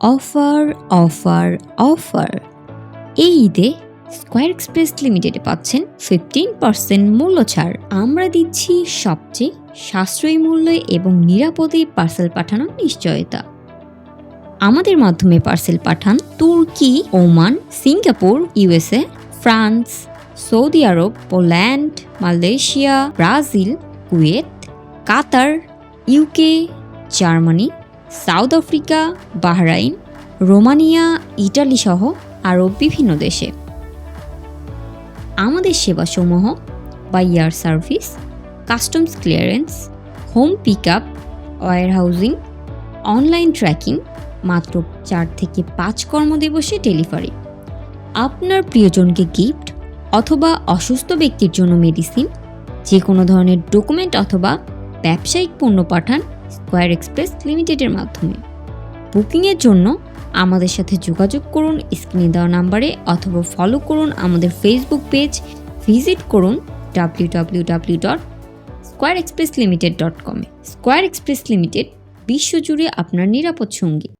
Offer offer offer. এই ঈদে square express লিমিটেডে পাচ্ছেন ফিফটিন পার্সেন্ট মূল্য ছাড়। আমরা দিচ্ছি সবচেয়ে সাশ্রয়ী মূল্যে এবং নিরাপদে পার্সেল পাঠানোর নিশ্চয়তা। আমাদের মাধ্যমে পার্সেল পাঠান Turkey, Oman, Singapore, USA, France, Saudi Arabia, Poland, Malaysia, Brazil, Kuwait, Qatar, UK, Germany South Africa, Bahrain, Romania, Italy সহ আরও বিভিন্ন দেশে। আমাদের সেবাসমূহ, বা air service, customs clearance, home pick up warehousing, online tracking, মাত্র চার থেকে পাঁচ কর্মদিবসে ডেলিভারি। আপনার প্রিয়জনকে গিফট অথবা অসুস্থ ব্যক্তির জন্য মেডিসিন যে কোনো ধরনের ডকুমেন্ট অথবা ব্যবসায়িক পণ্য পাঠান স্কোয়ার এক্সপ্রেস লিমিটেডের মাধ্যমে। বুকিংয়ের জন্য আমাদের সাথে যোগাযোগ করুন স্ক্রিনে দেওয়া নাম্বারে অথবা ফলো করুন আমাদের ফেসবুক পেজ ভিজিট করুন W W W dot square express limited dot কমে স্কোয়ার এক্সপ্রেস লিমিটেড বিশ্বজুড়ে আপনার নিরাপদ সঙ্গী।